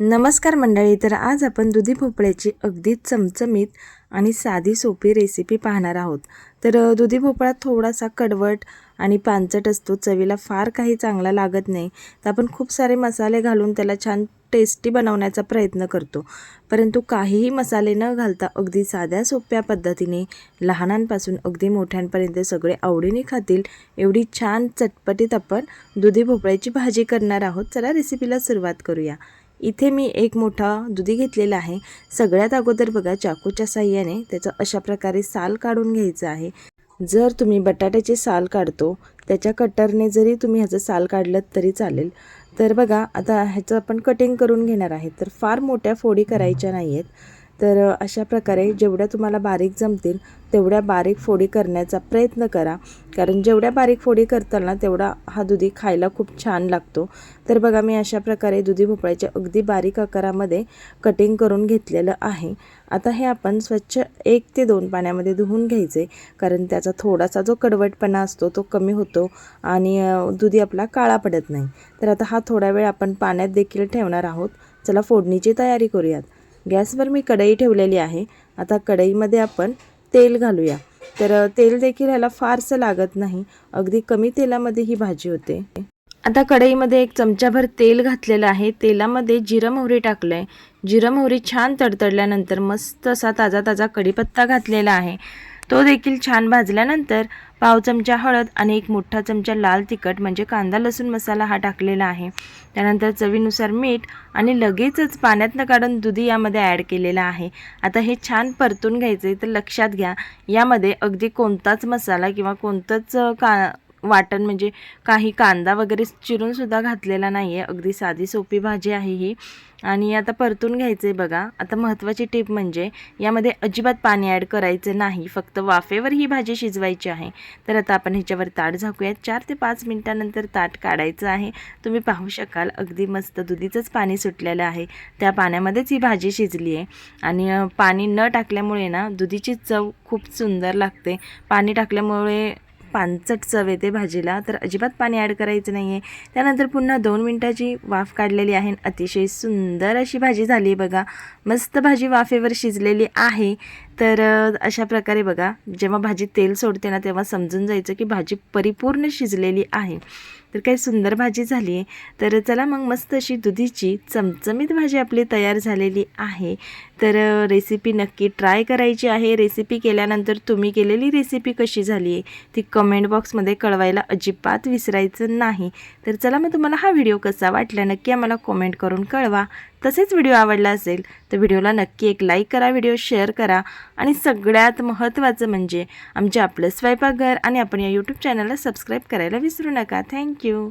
नमस्कार मंडळी तर आज आपण दुधी भोपळ्याची अगदी चमचमीत आणि साधी सोपी रेसिपी पाहणार आहोत. तर दुधी भोपळा थोडासा कडवट आणि पानचट असतो चवीला फार काही चांगला लागत नाही. तर आपण खूप सारे मसाले घालून त्याला छान टेस्टी बनवण्याचा प्रयत्न करतो. परंतु काहीही मसाले न घालता अगदी साध्या सोप्या पद्धतीने लहानांपासून अगदी मोठ्यांपर्यंत सगळे आवडीने खातील एवढी छान चटपटीत आपण दुधी भोपळ्याची भाजी करणार आहोत. चला रेसिपीला सुरुवात करूया. इथे मी एक मोठा दुधी घेतलेला आहे. सगळ्यात अगोदर बघा चाकूच्या साह्याने त्याचं अशा प्रकारे साल काढून घ्यायचं आहे. जर तुम्ही बटाट्याचे साल काढतो त्याच्या कटरने जरी तुम्ही ह्याचं साल काढलं तरी चालेल. तर बघा आता ह्याचं आपण कटिंग करून घेणार आहे. तर फार मोठ्या फोडी करायच्या नाही आहेत तर अशा प्रकारे जेवढ्या तुम्हाला बारीक जमतील तेवढ्या बारीक फोडी करण्याचा प्रयत्न करा. कारण जेवढ्या बारीक फोडी करताना तेवढा हा दुधी खायला खूप छान लागतो. तर बघा मी अशा प्रकारे दुधी भोपळ्याच्या अगदी बारीक आकारामध्ये कटिंग करून घेतलेलं आहे. आता हे आपण स्वच्छ एक ते दोन पाण्यामध्ये धुवून घ्यायचे. कारण त्याचा थोडासा जो कडवटपणा असतो तो कमी होतो आणि दुधी आपला काळा पडत नाही. तर आता हा थोडा वेळ आपण पाण्यात देखील ठेवणार आहोत. चला फोडणीची तयारी करूयात. गॅसवर मी कढई ठेवलेली आहे. आता कढईमध्ये आपण तेल घालूया. तर तेल देखील ह्याला फारसं लागत नाही. अगदी कमी तेलामध्ये ही भाजी होते. आता कढईमध्ये एक चमचाभर तेल घातलेलं आहे. तेलामध्ये जिरं मोहरी टाकलं आहे जिरं मोहरी छान तडतडल्यानंतर मस्त असा ताजा ताजा कढीपत्ता घातलेला आहे. तो देखील छान भाजल्यानंतर पाव चमचा हळद आणि एक मोठा चमचा लाल तिखट म्हणजे कांदा लसूण मसाला हा टाकलेला आहे. त्यानंतर चवीनुसार मीठ आणि लगेचच पाण्यातनं काढून दुधी यामध्ये ॲड केलेला आहे. आता हे छान परतून घ्यायचे तर लक्षात घ्या. यामध्ये अगदी कोणताच मसाला किंवा कोणतंच का वाटण म्हणजे काही कांदा वगैरे चिरूनसुद्धा घातलेला नाही आहे अगदी साधी सोपी भाजी आहे ही. आणि आता परतून घ्यायचं आहे बघा. आता महत्त्वाची टिप म्हणजे यामध्ये अजिबात पाणी ॲड करायचं नाही. फक्त वाफेवर ही भाजी शिजवायची आहे. तर आता आपण ह्याच्यावर ताट झाकूयात. चार ते पाच मिनटानंतर ताट काढायचं आहे. तुम्ही पाहू शकाल अगदी मस्त दुधीचंच पाणी सुटलेलं आहे. त्या पाण्यामध्येच ही भाजी शिजली आहे. आणि पाणी न टाकल्यामुळे ना दुधीची चव खूप सुंदर लागते. पाणी टाकल्यामुळे पानचट चव येते भाजीला. तर अजिबात पाणी ॲड करायचं नाही आहे त्यानंतर पुन्हा दोन मिनटाची वाफ काढलेली आहे. अतिशय सुंदर अशी भाजी झाली बघा. मस्त भाजी वाफेवर शिजलेली आहे. तर अशा प्रकारे बघा जेव्हा भाजी तेल सोडते ना तेव्हा समजून जायचं की भाजी परिपूर्ण शिजलेली आहे. तर काही सुंदर भाजी झाली आहे. तर चला मग मस्त अशी दुधीची चमचमीत भाजी आपली तयार झालेली आहे. तर रेसिपी नक्की ट्राय करायची आहे. रेसिपी केल्यानंतर तुम्ही केलेली रेसिपी कशी झाली आहे ती कमेंट बॉक्समध्ये कळवायला अजिबात विसरायचं नाही. तर चला मग तुम्हाला हा व्हिडिओ कसा वाटला नक्की आम्हाला कमेंट करून कळवा. तसेच व्हिडिओ आवडला असेल तर व्हिडिओला नक्की एक लाईक करा व्हिडिओ शेअर करा. आणि सगळ्यात महत्त्वाचं म्हणजे आमचे आपलं स्वयंपाकघर आणि आपण या यूट्यूब चॅनलला सबस्क्राईब करायला विसरू नका. थँक्यू